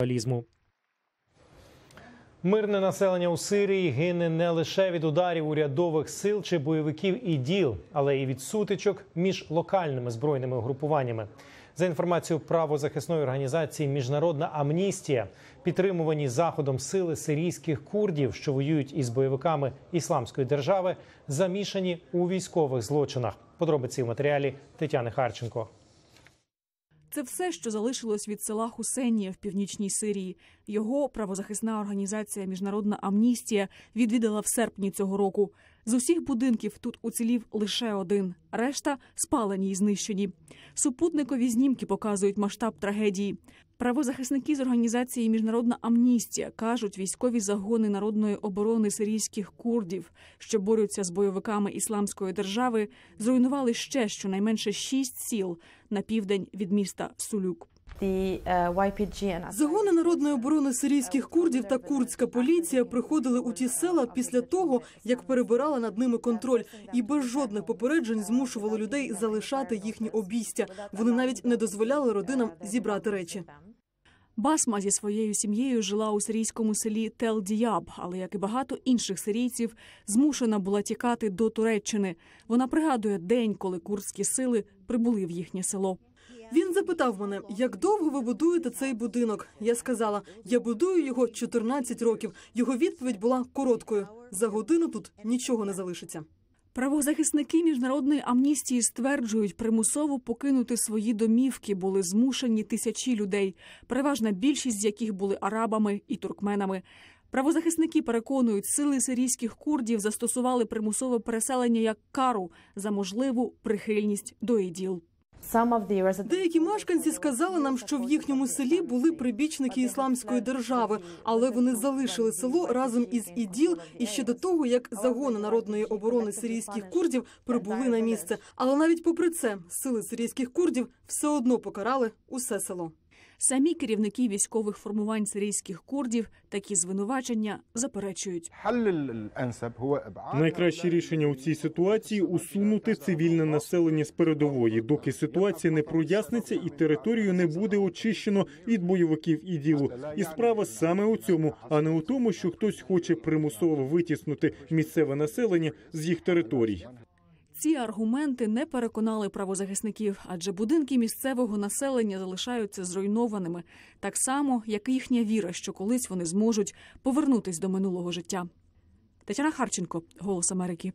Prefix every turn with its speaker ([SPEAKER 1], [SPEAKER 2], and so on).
[SPEAKER 1] індивідуалізму. Мирне населення у Сирії гине не лише від ударів урядових сил чи бойовиків іділ, але й від сутичок між локальними збройними угрупуваннями. За інформацією правозахисної організації Міжнародна амністія, підтримувані заходом сили сирійських курдів, що воюють із бойовиками ісламської держави, замішані у військових злочинах. Подробиці в матеріалі Тетяни Харченко.
[SPEAKER 2] Це все, що залишилось від села Хусенія в північній Сирії. Його правозахисна організація Міжнародна амністія відвідала в серпні цього року. З усіх будинків тут уцілів лише один. Решта спалені і знищені. Супутникові знімки показують масштаб трагедії. Правозахисники з організації Міжнародна амністія кажуть, військові загони народної оборони сирійських курдів, що борються з бойовиками ісламської держави, зруйнували ще щонайменше шість сіл на південь від міста Сулюк.
[SPEAKER 3] Uh,
[SPEAKER 4] Загони народної оборони сирійських курдів та курдська поліція приходили у ті села після того, як перебирали над ними контроль, і без жодних попереджень змушували людей залишати їхні обійстя. Вони навіть не дозволяли родинам зібрати речі.
[SPEAKER 2] Басма зі своєю сім'єю жила у сирійському селі Тел-Діяб, але як і багато інших сирійців, змушена була тікати до Туреччини. Вона пригадує день, коли курдські сили прибули в їхнє село.
[SPEAKER 4] Він запитав мене, як довго ви будуєте цей будинок. Я сказала, я будую його 14 років. Його відповідь була короткою: за годину тут нічого не залишиться.
[SPEAKER 2] Правозахисники міжнародної амністії стверджують, примусово покинути свої домівки були змушені тисячі людей, переважна більшість з яких були арабами і туркменами. Правозахисники переконують, сили сирійських курдів застосували примусове переселення як кару за можливу прихильність до іділ.
[SPEAKER 4] Деякі мешканці сказали нам, що в їхньому селі були прибічники ісламської держави, але вони залишили село разом із іділ і ще до того, як загони народної оборони сирійських курдів прибули на місце. Але навіть попри це, сили сирійських курдів все одно покарали усе село.
[SPEAKER 2] Самі керівники військових формувань сирійських курдів такі звинувачення заперечують.
[SPEAKER 5] Найкраще рішення у цій ситуації усунути цивільне населення з передової, доки ситуація не проясниться і територію не буде очищено від бойовиків і ділу. І справа саме у цьому, а не у тому, що хтось хоче примусово витіснути місцеве населення з їх територій.
[SPEAKER 2] Ці аргументи не переконали правозахисників, адже будинки місцевого населення залишаються зруйнованими, так само як і їхня віра, що колись вони зможуть повернутись до минулого життя. Тетяна Харченко, Голос Америки.